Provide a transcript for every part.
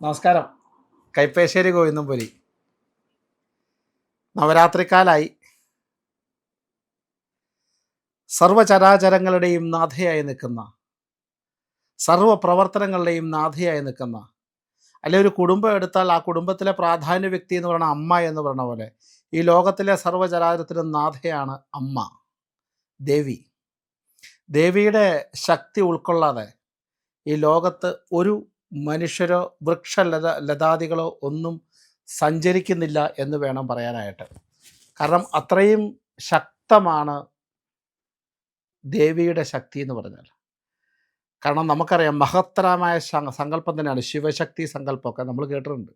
നമസ്കാരം. കൈപ്പേശ്ശേരി ഗോവിന്ദംപുരി. നവരാത്രിക്കാലായി. സർവചരാചരങ്ങളുടെയും നാഥയായി നിൽക്കുന്ന സർവപ്രവർത്തനങ്ങളുടെയും നാഥയായി നിൽക്കുന്ന അല്ലെ ഒരു കുടുംബം എടുത്താൽ ആ കുടുംബത്തിലെ പ്രാധാന്യ വ്യക്തി എന്ന് പറയുന്ന അമ്മ എന്ന് പറയുന്ന പോലെ ഈ ലോകത്തിലെ സർവചരാചരത്തിനും നാഥയാണ് അമ്മ ദേവി. ദേവിയുടെ ശക്തി ഉൾക്കൊള്ളാതെ ഈ ലോകത്ത് ഒരു മനുഷ്യരോ വൃക്ഷലത ലതാദികളോ ഒന്നും സഞ്ചരിക്കുന്നില്ല എന്ന് വേണം പറയാനായിട്ട്. കാരണം അത്രയും ശക്തമാണ് ദേവിയുടെ ശക്തി എന്ന് പറഞ്ഞാൽ. കാരണം നമുക്കറിയാം മഹത്തരമായ സങ്കല്പം തന്നെയാണ്. ശിവശക്തി സങ്കല്പമൊക്കെ നമ്മൾ കേട്ടിട്ടുണ്ട്.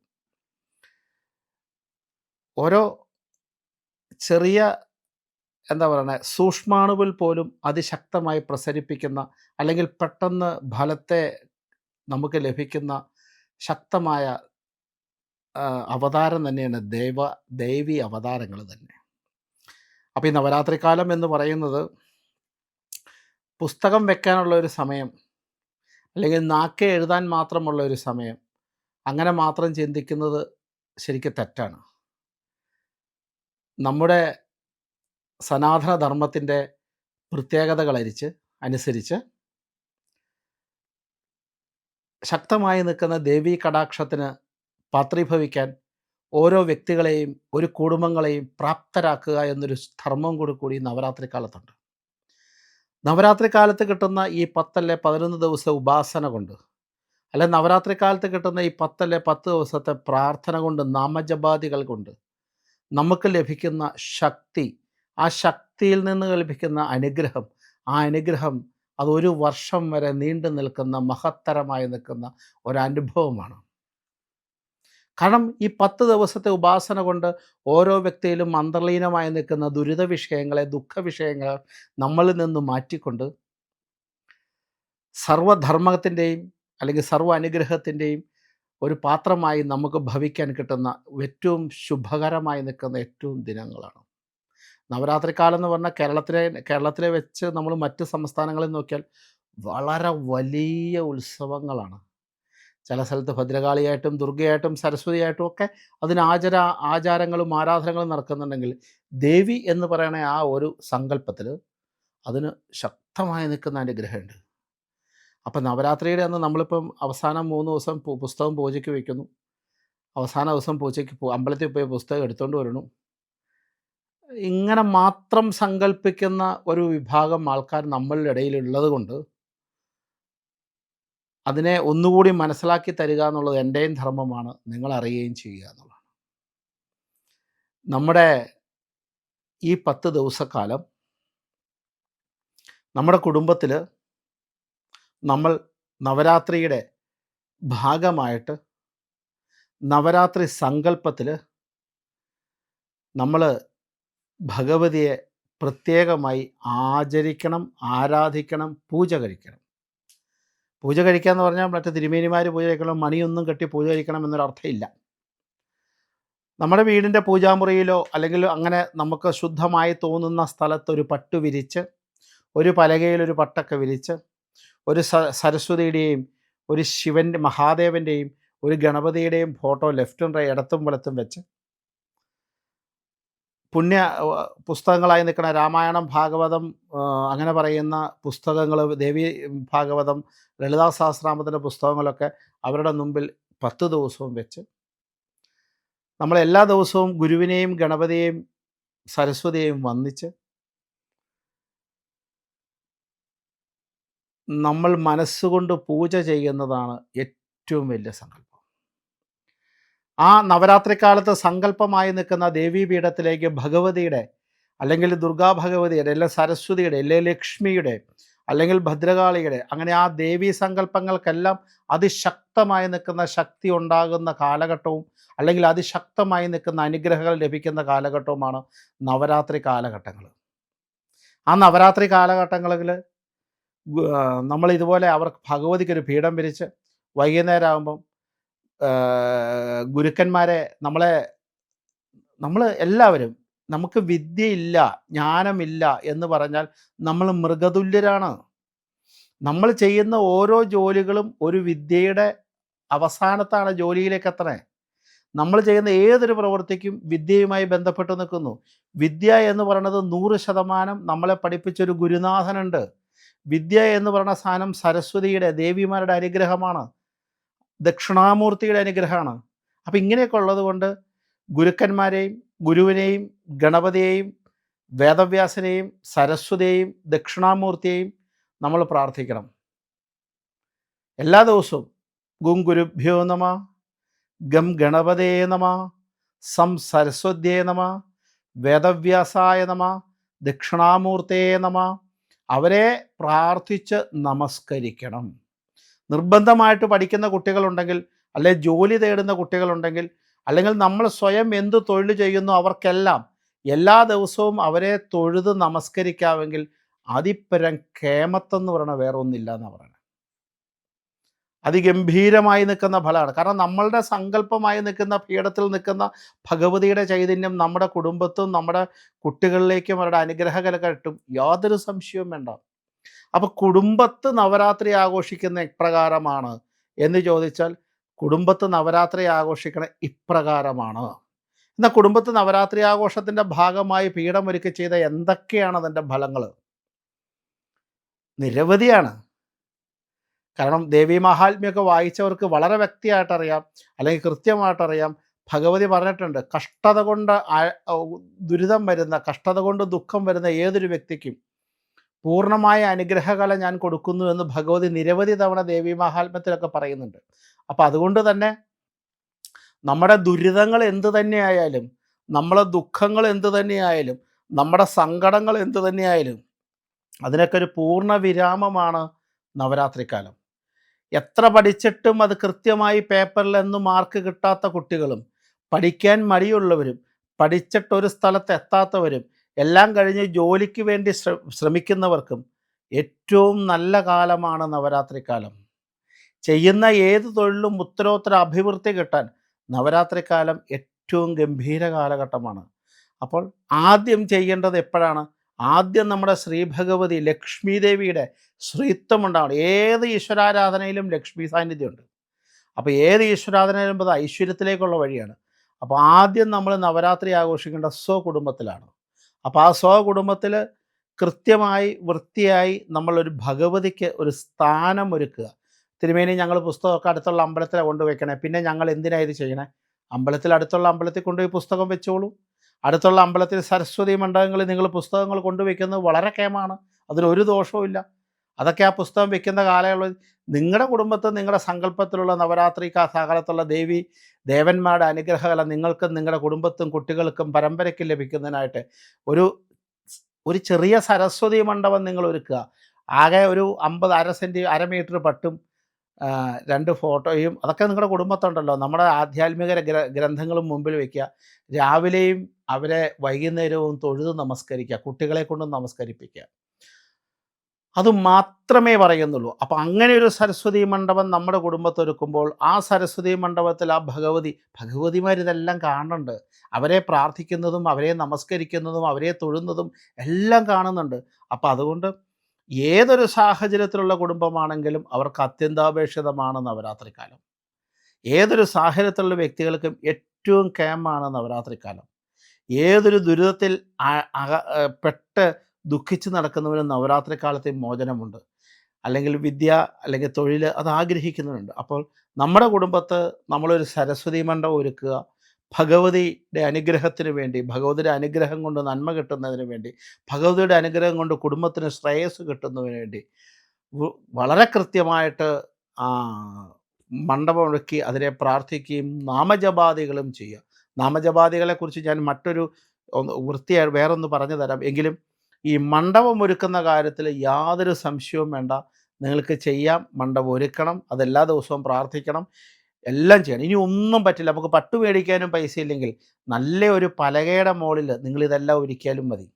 ഓരോ ചെറിയ എന്താ പറയുന്നത് സൂക്ഷ്മാണുവിൽ പോലും അതിശക്തമായി പ്രസരിപ്പിക്കുന്ന അല്ലെങ്കിൽ പെട്ടെന്ന് ഫലത്തെ നമുക്ക് ലഭിക്കുന്ന ശക്തമായ അവതാരം തന്നെയാണ് ദൈവ ദൈവി അവതാരങ്ങൾ തന്നെ. അപ്പോൾ ഈ നവരാത്രി കാലം എന്ന് പറയുന്നത് പുസ്തകം വെക്കാനുള്ള ഒരു സമയം അല്ലെങ്കിൽ നാക്കെ എഴുതാൻ മാത്രമുള്ള ഒരു സമയം അങ്ങനെ മാത്രം ചിന്തിക്കുന്നത് ശരിക്കും തെറ്റാണ്. നമ്മുടെ സനാതന ധർമ്മത്തിന്റെ പ്രത്യേകതകളരിച്ച് അനുസരിച്ച് ശക്തമായി നിൽക്കുന്ന ദേവീ കടാക്ഷത്തിന് പാത്രീഭവിക്കാൻ ഓരോ വ്യക്തികളെയും ഒരു കുടുംബങ്ങളെയും പ്രാപ്തരാക്കുക എന്നൊരു ധർമ്മം കൂടി കൂടി നവരാത്രി കാലത്തുണ്ട്. നവരാത്രി കാലത്ത് കിട്ടുന്ന ഈ പത്തല്ലേ പതിനൊന്ന് ദിവസം ഉപാസന കൊണ്ട് അല്ലെ നവരാത്രി കാലത്ത് കിട്ടുന്ന ഈ പത്തല്ലേ പത്ത് ദിവസത്തെ പ്രാർത്ഥന കൊണ്ട് നാമജപാദികൾ കൊണ്ട് നമുക്ക് ലഭിക്കുന്ന ശക്തി ആ ശക്തിയിൽ നിന്ന് ലഭിക്കുന്ന അനുഗ്രഹം ആ അനുഗ്രഹം അത് ഒരു വർഷം വരെ നീണ്ടു നിൽക്കുന്ന മഹത്തരമായി നിൽക്കുന്ന ഒരനുഭവമാണ്. കാരണം ഈ പത്ത് ദിവസത്തെ ഉപാസന കൊണ്ട് ഓരോ വ്യക്തിയിലും അന്തർലീനമായി നിൽക്കുന്ന ദുരിത വിഷയങ്ങളെ ദുഃഖ വിഷയങ്ങളെ നമ്മളിൽ നിന്ന് മാറ്റിക്കൊണ്ട് സർവധർമ്മത്തിന്റെയും അല്ലെങ്കിൽ സർവ അനുഗ്രഹത്തിന്റെയും ഒരു പാത്രമായി നമുക്ക് ഭവിക്കാൻ കിട്ടുന്ന ഏറ്റവും ശുഭകരമായി നിൽക്കുന്ന ഏറ്റവും ദിനങ്ങളാണ്. നവരാത്രി കാലം എന്ന് പറഞ്ഞാൽ കേരളത്തിലെ കേരളത്തിലെ വെച്ച് നമ്മൾ മറ്റ് സംസ്ഥാനങ്ങളിൽ നോക്കിയാൽ വളരെ വലിയ ഉത്സവങ്ങളാണ്. ചില സ്ഥലത്ത് ഭദ്രകാളിയായിട്ടും ദുർഗയായിട്ടും സരസ്വതിയായിട്ടും ഒക്കെ അതിന് ആചാര ആചാരങ്ങളും ആരാധനകളും നടക്കുന്നുണ്ടെങ്കിൽ ദേവി എന്ന് പറയുന്ന ആ ഒരു സങ്കല്പത്തിൽ അതിന് ശക്തമായി നിൽക്കുന്ന അനുഗ്രഹമുണ്ട്. അപ്പം നവരാത്രിയുടെ അന്ന് നമ്മളിപ്പം അവസാനം മൂന്ന് ദിവസം പുസ്തകം പൂജയ്ക്ക് വയ്ക്കുന്നു. അവസാന ദിവസം പൂജയ്ക്ക് അമ്പലത്തിൽ പോയി പുസ്തകം എടുത്തുകൊണ്ട് വരണം. ഇങ്ങനെ മാത്രം സങ്കല്പിക്കുന്ന ഒരു വിഭാഗം ആൾക്കാർ നമ്മളുടെ ഇടയിൽ കൊണ്ട് അതിനെ ഒന്നുകൂടി മനസ്സിലാക്കി തരിക എന്നുള്ളത് എന്റെയും ധർമ്മമാണ്. നിങ്ങൾ അറിയുകയും ചെയ്യുക എന്നുള്ളതാണ്. നമ്മുടെ ഈ പത്ത് ദിവസക്കാലം നമ്മുടെ കുടുംബത്തിൽ നമ്മൾ നവരാത്രിയുടെ ഭാഗമായിട്ട് നവരാത്രി സങ്കല്പത്തിൽ നമ്മൾ ഭഗവതിയെ പ്രത്യേകമായി ആചരിക്കണം ആരാധിക്കണം പൂജ കഴിക്കണം. പൂജ കഴിക്കുക എന്ന് പറഞ്ഞാൽ മറ്റേ തിരുമേനിമാർ പൂജ കഴിക്കണം മണിയൊന്നും കെട്ടി പൂജ കഴിക്കണം എന്നൊരർത്ഥമില്ല നമ്മുടെ വീടിന്റെ പൂജാമുറിയിലോ അല്ലെങ്കിൽ അങ്ങനെ നമുക്ക് ശുദ്ധമായി തോന്നുന്ന സ്ഥലത്തൊരു പട്ടു വിരിച്ച് ഒരു പലകയിൽ ഒരു പട്ടൊക്കെ വിരിച്ച് ഒരു സരസ്വതിയുടെയും ഒരു ശിവന്റെ മഹാദേവന്റെയും ഒരു ഗണപതിയുടെയും ഫോട്ടോ ലെഫ്റ്റും റൈ ഇടത്തും വലത്തും വെച്ച് പുണ്യ പുസ്തകങ്ങളായി നിൽക്കുന്ന രാമായണം ഭാഗവതം അങ്ങനെ പറയുന്ന പുസ്തകങ്ങൾ ദേവി ഭാഗവതം ലളിതാ സഹസ്രാമത്തിന്റെ പുസ്തകങ്ങളൊക്കെ അവരുടെ മുമ്പിൽ പത്ത് ദിവസവും വെച്ച് നമ്മൾ എല്ലാ ദിവസവും ഗുരുവിനെയും ഗണപതിയെയും സരസ്വതിയെയും വന്നിച്ച് നമ്മൾ മനസ്സുകൊണ്ട് പൂജ ചെയ്യുന്നതാണ് ഏറ്റവും വലിയ സങ്കല്പം. ആ നവരാത്രി കാലത്ത് സങ്കല്പമായി നിൽക്കുന്ന ദേവീപീഠത്തിലേക്ക് ഭഗവതിയുടെ അല്ലെങ്കിൽ ദുർഗാ ഭഗവതിയുടെ അല്ലെങ്കിൽ സരസ്വതിയുടെ അല്ലെങ്കിൽ ലക്ഷ്മിയുടെ അല്ലെങ്കിൽ ഭദ്രകാളിയുടെ അങ്ങനെ ആ ദേവീ സങ്കല്പങ്ങൾക്കെല്ലാം അതിശക്തമായി നിൽക്കുന്ന ശക്തി ഉണ്ടാകുന്ന കാലഘട്ടവും അല്ലെങ്കിൽ അതിശക്തമായി നിൽക്കുന്ന അനുഗ്രഹങ്ങൾ ലഭിക്കുന്ന കാലഘട്ടവുമാണ് നവരാത്രി കാലഘട്ടങ്ങൾ. ആ നവരാത്രി കാലഘട്ടങ്ങളിൽ നമ്മൾ ഇതുപോലെ അവർക്ക് ഭഗവതിക്ക് ഒരു പീഠം വിരിച്ച് വൈകുന്നേരം ആകുമ്പം ഗുരുക്കന്മാരെ നമ്മളെ നമ്മൾ എല്ലാവരും നമുക്ക് വിദ്യയില്ല ജ്ഞാനമില്ല എന്ന് പറഞ്ഞാൽ നമ്മൾ മൃഗതുല്യരാണ്. നമ്മൾ ചെയ്യുന്ന ഓരോ ജോലികളും ഒരു വിദ്യയുടെ അവസാനത്താണ് ജോലിയിലേക്ക് എത്തണേ. നമ്മൾ ചെയ്യുന്ന ഏതൊരു പ്രവൃത്തിക്കും വിദ്യയുമായി ബന്ധപ്പെട്ട് നിൽക്കുന്നു. വിദ്യ എന്ന് പറയുന്നത് നൂറ് ശതമാനം നമ്മളെ പഠിപ്പിച്ചൊരു ഗുരുനാഥനുണ്ട്. വിദ്യ എന്ന് പറയുന്ന സാധനം സരസ്വതിയുടെ ദേവിമാരുടെ അനുഗ്രഹമാണ്. ദക്ഷിണാമൂർത്തിയുടെ അനുഗ്രഹമാണ്. അപ്പം ഇങ്ങനെയൊക്കെ ഉള്ളത് കൊണ്ട് ഗുരുക്കന്മാരെയും ഗുരുവിനെയും ഗണപതിയെയും വേദവ്യാസനെയും സരസ്വതിയെയും ദക്ഷിണാമൂർത്തിയെയും നമ്മൾ പ്രാർത്ഥിക്കണം. എല്ലാ ദിവസവും ഗും ഗുരുഭ്യോ നമ ഗം ഗണപതേ നമ സം സരസ്വത്യേ നമ വേദവ്യാസായ നമ ദക്ഷിണാമൂർത്തേ നമ അവരെ പ്രാർത്ഥിച്ച് നമസ്കരിക്കണം. നിർബന്ധമായിട്ട് പഠിക്കുന്ന കുട്ടികളുണ്ടെങ്കിൽ അല്ലെ ജോലി തേടുന്ന കുട്ടികളുണ്ടെങ്കിൽ അല്ലെങ്കിൽ നമ്മൾ സ്വയം എന്ത് തൊഴിൽ ചെയ്യുന്നു അവർക്കെല്ലാം എല്ലാ ദിവസവും അവരെ തൊഴുത് നമസ്കരിക്കാമെങ്കിൽ അതിപ്പരം കേമത്തെന്ന് പറയണ വേറെ ഒന്നില്ല പറയണം. അതിഗംഭീരമായി നിൽക്കുന്ന ഫലമാണ്. കാരണം നമ്മളുടെ സങ്കല്പമായി നിൽക്കുന്ന പീഠത്തിൽ നിൽക്കുന്ന ഭഗവതിയുടെ ചൈതന്യം നമ്മുടെ കുടുംബത്തും നമ്മുടെ കുട്ടികളിലേക്കും അവരുടെ അനുഗ്രഹകല കിട്ടും. യാതൊരു സംശയവും വേണ്ട. അപ്പോൾ കുടുംബത്ത് നവരാത്രി ആഘോഷിക്കുന്ന എപ്രകാരമാണ് എന്ന് ചോദിച്ചാൽ കുടുംബത്ത് നവരാത്രി ആഘോഷിക്കണ ഇപ്രകാരമാണ്. എന്നാൽ കുടുംബത്ത് നവരാത്രി ആഘോഷത്തിന്റെ ഭാഗമായി പീഠമൊരുക്കി ചെയ്ത എന്തൊക്കെയാണ് അതിന്റെ ഫലങ്ങൾ നിരവധിയാണ്. കാരണം ദേവി മഹാത്മ്യമൊക്കെ വായിച്ചവർക്ക് വളരെ വ്യക്തിയായിട്ടറിയാം അല്ലെങ്കിൽ കൃത്യമായിട്ടറിയാം. ഭഗവതി പറഞ്ഞിട്ടുണ്ട് കഷ്ടത കൊണ്ട് ദുരിതം വരുന്ന കഷ്ടത കൊണ്ട് ദുഃഖം വരുന്ന ഏതൊരു വ്യക്തിക്കും പൂർണമായ അനുഗ്രഹകല ഞാൻ കൊടുക്കുന്നു എന്ന് ഭഗവതി നിരവധി തവണ ദേവി മഹാത്മ്യത്തിലൊക്കെ പറയുന്നുണ്ട്. അപ്പം അതുകൊണ്ട് തന്നെ നമ്മുടെ ദുരിതങ്ങൾ എന്ത് തന്നെയായാലും നമ്മളെ ദുഃഖങ്ങൾ എന്ത് തന്നെയായാലും നമ്മുടെ സങ്കടങ്ങൾ എന്ത് തന്നെയായാലും അതിനൊക്കെ ഒരു പൂർണ വിരാമമാണ് നവരാത്രിക്കാലം. എത്ര പഠിച്ചിട്ടും അത് കൃത്യമായി പേപ്പറിൽ എന്ന് മാർക്ക് കിട്ടാത്ത കുട്ടികളും പഠിക്കാൻ മടിയുള്ളവരും പഠിച്ചിട്ടൊരു സ്ഥലത്ത് എത്താത്തവരും എല്ലാം കഴിഞ്ഞ് ജോലിക്ക് വേണ്ടി ശ്ര ശ്രമിക്കുന്നവർക്കും ഏറ്റവും നല്ല കാലമാണ് നവരാത്രി കാലം ചെയ്യുന്ന ഏത് തൊഴിലും ഉത്തരോത്തര അഭിവൃദ്ധി കിട്ടാൻ നവരാത്രി കാലം ഏറ്റവും ഗംഭീര കാലഘട്ടമാണ്. അപ്പോൾ ആദ്യം ചെയ്യേണ്ടത് എപ്പോഴാണ്? ആദ്യം നമ്മുടെ ശ്രീഭഗവതി ലക്ഷ്മി ദേവിയുടെ ശ്രീത്വം ഉണ്ടാവണം. ഏത് ഈശ്വരാരാധനയിലും ലക്ഷ്മി സാന്നിധ്യമുണ്ട് അപ്പോൾ ഏത് ഈശ്വരാധനയിലും അത് ഐശ്വര്യത്തിലേക്കുള്ള വഴിയാണ്. അപ്പോൾ ആദ്യം നമ്മൾ നവരാത്രി ആഘോഷിക്കേണ്ട സ്വകുടുംബത്തിലാണ്. അപ്പോൾ ആ സ്വകുടുംബത്തിൽ കൃത്യമായി വൃത്തിയായി നമ്മളൊരു ഭഗവതിക്ക് ഒരു സ്ഥാനം ഒരുക്കുക. തിരുമേനി ഞങ്ങൾ പുസ്തകമൊക്കെ അടുത്തുള്ള അമ്പലത്തിലാണ് കൊണ്ടുവയ്ക്കണേ. പിന്നെ ഞങ്ങൾ എന്തിനാണ് ഇത് ചെയ്യണേ? അമ്പലത്തിൽ അടുത്തുള്ള അമ്പലത്തിൽ കൊണ്ടുപോയി പുസ്തകം വെച്ചോളൂ. അടുത്തുള്ള അമ്പലത്തിൽ സരസ്വതി മണ്ഡപങ്ങളിൽ നിങ്ങൾ പുസ്തകങ്ങൾ കൊണ്ടുവയ്ക്കുന്നത് വളരെ കേമാണ്. അതിനൊരു ദോഷവുമില്ല. അതൊക്കെ ആ പുസ്തകം വെക്കുന്ന കാലയളവിൽ നിങ്ങളുടെ കുടുംബത്തിൽ നിങ്ങളുടെ സങ്കല്പത്തിലുള്ള നവരാത്രി കാലത്തുള്ള ദേവി ദേവന്മാരുടെ അനുഗ്രഹകല നിങ്ങൾക്കും നിങ്ങളുടെ കുടുംബത്തും കുട്ടികൾക്കും പരമ്പരയ്ക്കും ലഭിക്കുന്നതിനായിട്ട് ഒരു ഒരു ചെറിയ സരസ്വതി മണ്ഡപം നിങ്ങൾ ഒരുക്കുക. ആകെ ഒരു അമ്പത് അര സെന്റി അര മീറ്റർ പട്ടും രണ്ട് ഫോട്ടോയും അതൊക്കെ നിങ്ങളുടെ കുടുംബത്തുണ്ടല്ലോ. നമ്മുടെ ആധ്യാത്മിക ഗ്ര ഗ്രന്ഥങ്ങളും മുമ്പിൽ വയ്ക്കുക രാവിലെയും അവരെ വൈകുന്നേരവും തൊഴുത് നമസ്കരിക്കുക. കുട്ടികളെ കൊണ്ടും നമസ്കരിപ്പിക്കുക. അത് മാത്രമേ പറയുന്നുള്ളൂ. അപ്പം അങ്ങനെ ഒരു സരസ്വതി മണ്ഡപം നമ്മുടെ കുടുംബത്തൊരുക്കുമ്പോൾ ആ സരസ്വതി മണ്ഡപത്തിൽ ആ ഭഗവതി ഭഗവതിമാർ ഇതെല്ലാം കാണുന്നുണ്ട്. അവരെ പ്രാർത്ഥിക്കുന്നതും അവരെ നമസ്കരിക്കുന്നതും അവരെ തൊഴുന്നതും എല്ലാം കാണുന്നുണ്ട്. അപ്പം അതുകൊണ്ട് ഏതൊരു സാഹചര്യത്തിലുള്ള കുടുംബമാണെങ്കിലും അവർക്ക് അത്യന്താപേക്ഷിതമാണ് നവരാത്രിക്കാലം. ഏതൊരു സാഹചര്യത്തിലുള്ള വ്യക്തികൾക്കും ഏറ്റവും കേമാണ് നവരാത്രിക്കാലം. ഏതൊരു ദുരിതത്തിൽ പെട്ട് ദുഃഖിച്ച് നടക്കുന്നവന് നവരാത്രി കാലത്തെ മോചനമുണ്ട്. അല്ലെങ്കിൽ വിദ്യ അല്ലെങ്കിൽ തൊഴിൽ അത് ആഗ്രഹിക്കുന്നവരുണ്ട്. അപ്പോൾ നമ്മുടെ കുടുംബത്ത് നമ്മളൊരു സരസ്വതി മണ്ഡപം ഒരുക്കുക ഭഗവതിയുടെ അനുഗ്രഹത്തിന് വേണ്ടി ഭഗവതിയുടെ അനുഗ്രഹം കൊണ്ട് നന്മ കിട്ടുന്നതിന് വേണ്ടി ഭഗവതിയുടെ അനുഗ്രഹം കൊണ്ട് കുടുംബത്തിന് ശ്രേയസ് കിട്ടുന്നതിന് വേണ്ടി വളരെ കൃത്യമായിട്ട് മണ്ഡപം ഒരുക്കി അതിനെ പ്രാർത്ഥിക്കുകയും നാമജപാദികളും ചെയ്യുക. നാമജപാദികളെക്കുറിച്ച് ഞാൻ മറ്റൊരു വൃത്തിയായി വേറൊന്ന് പറഞ്ഞു തരാം. എങ്കിലും ഈ മണ്ഡപം ഒരുക്കുന്ന കാര്യത്തിൽ യാതൊരു സംശയവും വേണ്ട. നിങ്ങൾക്ക് ചെയ്യാം. മണ്ഡപം ഒരുക്കണം. അതെല്ലാ ദിവസവും പ്രാർത്ഥിക്കണം. എല്ലാം ചെയ്യണം. ഇനി ഒന്നും പറ്റില്ല. നമുക്ക് പട്ടു മേടിക്കാനും പൈസ ഇല്ലെങ്കിൽ നല്ല ഒരു പലകയുടെ മുകളിൽ നിങ്ങളിതെല്ലാം ഒരുക്കിയാലും മതി.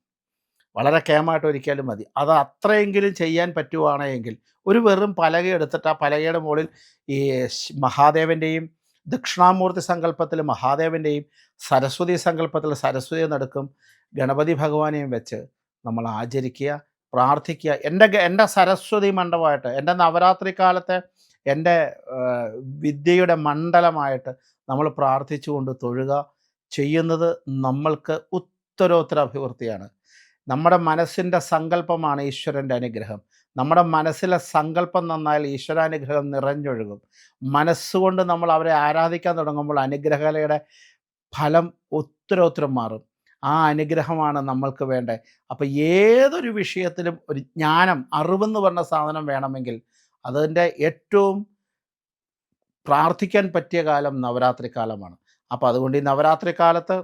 വളരെ കേമായിട്ട് ഒരുക്കിയാലും മതി. അത് അത്രയെങ്കിലും ചെയ്യാൻ പറ്റുവാണെങ്കിൽ ഒരു വെറും പലക എടുത്തിട്ട് ആ പലകയുടെ മുകളിൽ ഈ മഹാദേവന്റെയും ദക്ഷിണാമൂർത്തി സങ്കല്പത്തിൽ മഹാദേവന്റെയും സരസ്വതി സങ്കല്പത്തിൽ സരസ്വതി നടക്കും. ഗണപതി ഭഗവാനെയും വെച്ച് നമ്മൾ ആചരിക്കുക പ്രാർത്ഥിക്കുക. എന്റെ എന്റെ സരസ്വതി മണ്ഡപമായിട്ട് എന്റെ നവരാത്രി കാലത്തെ എന്റെ വിദ്യയുടെ മണ്ഡലമായിട്ട് നമ്മൾ പ്രാർത്ഥിച്ചുകൊണ്ട് തൊഴുക ചെയ്യുന്നത് നമ്മൾക്ക് ഉത്തരോത്തര അഭിവൃദ്ധിയാണ്. നമ്മുടെ മനസ്സിന്റെ സങ്കല്പമാണ് ഈശ്വരന്റെ അനുഗ്രഹം. നമ്മുടെ മനസ്സിലെ സങ്കല്പം നന്നായാൽ ഈശ്വരാനുഗ്രഹം നിറഞ്ഞൊഴുകും. മനസ്സുകൊണ്ട് നമ്മൾ അവരെ ആരാധിക്കാൻ തുടങ്ങുമ്പോൾ അനുഗ്രഹലയുടെ ഫലം ഉത്തരോത്തരം മാറും. ആ അനുഗ്രഹമാണ് നമ്മൾക്ക് വേണ്ടത് അപ്പോൾ ഏതൊരു വിഷയത്തിലും ഒരു ജ്ഞാനം അറിവെന്ന് പറഞ്ഞ സാധനം വേണമെങ്കിൽ അതിന്റെ ഏറ്റവും പ്രാർത്ഥിക്കാൻ പറ്റിയ കാലം നവരാത്രി കാലമാണ്. അപ്പോൾ അതുകൊണ്ട് ഈ നവരാത്രി കാലത്ത്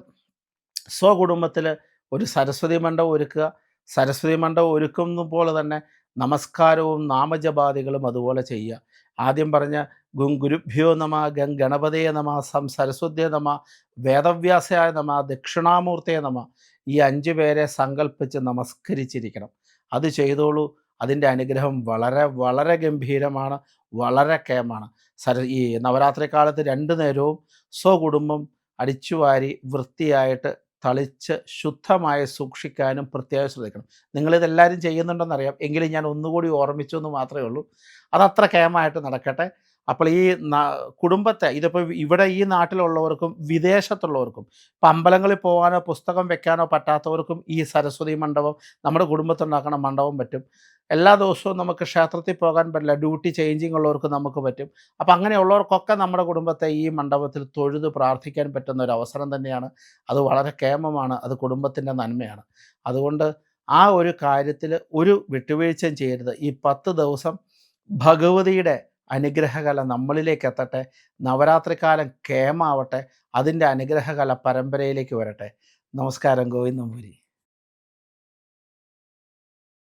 സ്വകുടുംബത്തിൽ ഒരു സരസ്വതി മണ്ഡപം ഒരുക്കുക. സരസ്വതി മണ്ഡപം ഒരുക്കുന്ന പോലെ തന്നെ നമസ്കാരവും നാമജപാദികളും അതുപോലെ ചെയ്യുക. ആദ്യം പറഞ്ഞ ഗുരുഭ്യോ നമ ഗം ഗണപതയെ നമ സം സരസ്വതിയെ നമ വേദവ്യാസയായ നമ ദക്ഷിണാമൂർത്തിയെ നമ ഈ അഞ്ചു പേരെ സങ്കല്പിച്ച് നമസ്കരിച്ചിരിക്കണം. അത് ചെയ്തോളൂ. അതിന്റെ അനുഗ്രഹം വളരെ വളരെ ഗംഭീരമാണ് വളരെ കേമാണ്. സര ഈ നവരാത്രി കാലത്ത് രണ്ടു നേരവും സ്വകുടുംബം അടിച്ചുവാരി വൃത്തിയായിട്ട് തളിച്ച് ശുദ്ധമായി സൂക്ഷിക്കാനും പ്രത്യേകം ശ്രദ്ധിക്കണം. നിങ്ങളിതെല്ലാവരും ചെയ്യുന്നുണ്ടെന്നറിയാം. എങ്കിലും ഞാൻ ഒന്നുകൂടി ഓർമ്മിച്ചു എന്ന് മാത്രമേ ഉള്ളൂ. അതത്ര കേമായിട്ട് നടക്കട്ടെ. അപ്പോൾ ഈ കുടുംബത്തെ ഇതിപ്പോൾ ഇവിടെ ഈ നാട്ടിലുള്ളവർക്കും വിദേശത്തുള്ളവർക്കും ഇപ്പം അമ്പലങ്ങളിൽ പോകാനോ പുസ്തകം വെക്കാനോ പറ്റാത്തവർക്കും ഈ സരസ്വതി മണ്ഡപം നമ്മുടെ കുടുംബത്തുണ്ടാക്കുന്ന മണ്ഡപം പറ്റും. എല്ലാ ദിവസവും നമുക്ക് ക്ഷേത്രത്തിൽ പോകാൻ പറ്റില്ല. ഡ്യൂട്ടി ചേഞ്ചിങ് ഉള്ളവർക്ക് നമുക്ക് പറ്റും. അപ്പം അങ്ങനെയുള്ളവർക്കൊക്കെ നമ്മുടെ കുടുംബത്തെ ഈ മണ്ഡപത്തിൽ തൊഴുത് പ്രാർത്ഥിക്കാൻ പറ്റുന്ന ഒരു അവസരം തന്നെയാണ്. അത് വളരെ കേമമാണ്. അത് കുടുംബത്തിന്റെ നന്മയാണ്. അതുകൊണ്ട് ആ ഒരു കാര്യത്തിൽ ഒരു വിട്ടുവീഴ്ചയും ചെയ്യരുത്. ഈ പത്ത് ദിവസം ഭഗവതിയുടെ അനുഗ്രഹകല നമ്മളിലേക്ക് എത്തട്ടെ. നവരാത്രിക്കാലം കേമാവട്ടെ. അതിന്റെ അനുഗ്രഹകല പരമ്പരയിലേക്ക് വരട്ടെ. നമസ്കാരം. ഗോവിന്ദംപുരി